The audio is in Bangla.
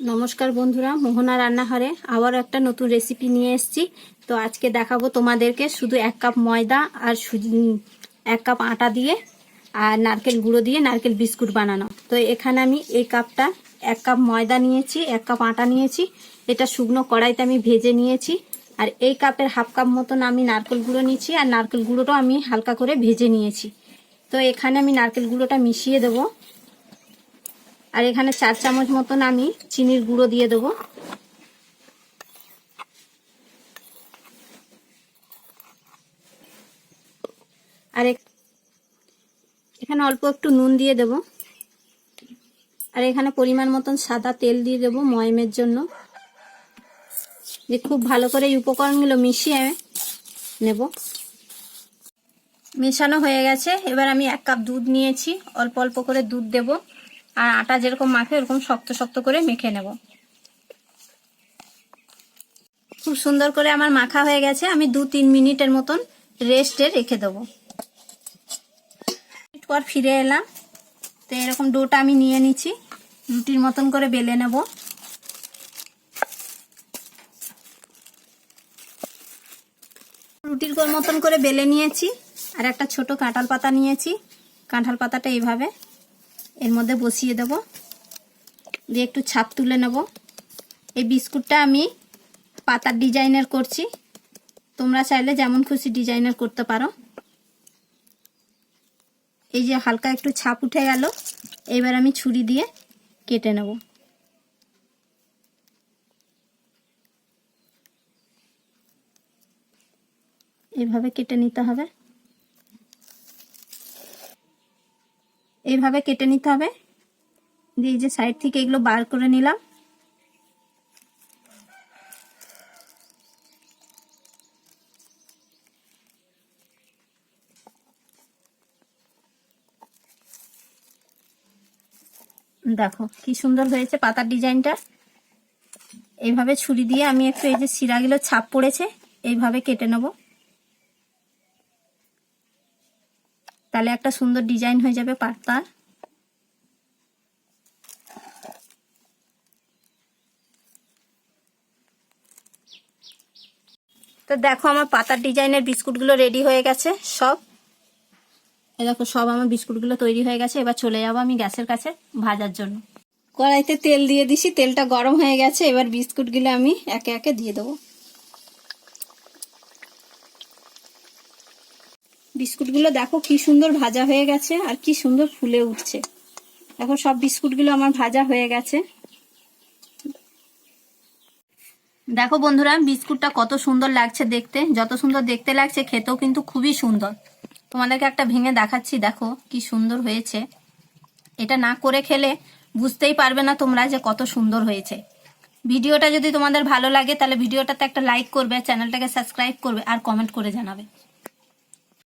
নমস্কার বন্ধুরা, মোহনা রান্নাঘরে আবারও একটা নতুন রেসিপি নিয়ে এসেছি। তো আজকে দেখাবো তোমাদেরকে শুধু এক কাপ ময়দা আর এক কাপ আটা দিয়ে আর নারকেল গুঁড়ো দিয়ে নারকেল বিস্কুট বানানো। তো এখানে আমি এই কাপটা এক কাপ ময়দা নিয়েছি, এক কাপ আটা নিয়েছি। এটা শুকনো কড়াইতে আমি ভেজে নিয়েছি। আর এই কাপের হাফ কাপ মতন আমি নারকেল গুঁড়ো নিয়েছি আর নারকেল গুঁড়োটাও আমি হালকা করে ভেজে নিয়েছি। তো এখানে আমি নারকেল গুঁড়োটা মিশিয়ে দেবো। আর এখানে চার চামচ মতন আমি চিনির গুঁড়ো দিয়ে দেবো। আর এখানে অল্প একটু নুন দিয়ে দেব। আর এখানে পরিমাণ মতন সাদা তেল দিয়ে দেব ময়মের জন্য। যে খুব ভালো করে এই উপকরণগুলো মিশিয়ে নেব। মেশানো হয়ে গেছে। এবার আমি এক কাপ দুধ নিয়েছি। অল্প অল্প করে দুধ দেব। আর আটা যেরকম মাখে, ওরকম শক্ত শক্ত করে মেখে নেব। খুব সুন্দর করে আমার মাখা হয়ে গেছে। আমি দু তিন মিনিটের মতন রেস্টে রেখে দেবো। পর ফিরে এলাম। তো এরকম ডোটা আমি নিয়ে নিচ্ছি। রুটির মতন করে বেলে নেব। রুটির মতন করে বেলে নিয়েছি। আর একটা ছোট কাঁঠাল পাতা নিয়েছি। কাঁঠাল পাতাটা এইভাবে এর মধ্যে বসিয়ে দেব। দিয়ে একটু ছাপ তুলে নেব। এই বিস্কুটটা আমি পাতার ডিজাইনের করছি। তোমরা চাইলে যেমন খুশি ডিজাইনের করতে পারো। এই যে হালকা একটু ছাপ উঠে গেল, এবার আমি ছুরি দিয়ে কেটে নেব। এভাবে কেটে নিতে হবে। এইভাবে কেটে নিতে হবে। দিয়ে যে সাইড থেকে এগুলো বার করে নিলাম। দেখো কি সুন্দর হয়েছে পাতার ডিজাইনটা। এইভাবে ছুরি দিয়ে আমি একটু এই যে শিরাগুলো ছাপ পড়েছে, এইভাবে কেটে নেব। তাহলে একটা সুন্দর ডিজাইন হয়ে যাবে পাতার তো দেখো আমার পাতার ডিজাইনের বিস্কুটগুলো রেডি হয়ে গেছে, সব। এই দেখো, সব আমার বিস্কুটগুলো তৈরি হয়ে গেছে, এবার চলে যাব আমি গ্যাসের কাছে ভাজার জন্য। কড়াইতে তেল দিয়ে দিছি, তেলটা গরম হয়ে গেছে, এবার বিস্কুটগুলো আমি একে একে দিয়ে দেবো। বিস্কুটগুলো দেখো কি সুন্দর ভাজা হয়ে গেছে আর কি সুন্দর ফুলে উঠছে। দেখো সব বিস্কুটগুলো আমার ভাজা হয়ে গেছে। দেখো বন্ধুরা, বিস্কুটটা কত সুন্দর লাগছে দেখতে। যত সুন্দর দেখতে লাগছে, খেতেও কিন্তু খুবই সুন্দর। তোমাদেরকে একটা ভেঙে দেখাচ্ছি, দেখো কি সুন্দর হয়েছে। এটা না করে খেলে বুঝতেই পারবে না তোমরা যে কত সুন্দর হয়েছে। ভিডিওটা যদি তোমাদের ভালো লাগে, তাহলে ভিডিওটাতে একটা লাইক করবে, চ্যানেলটাকে সাবস্ক্রাইব করবে আর কমেন্ট করে জানাবে।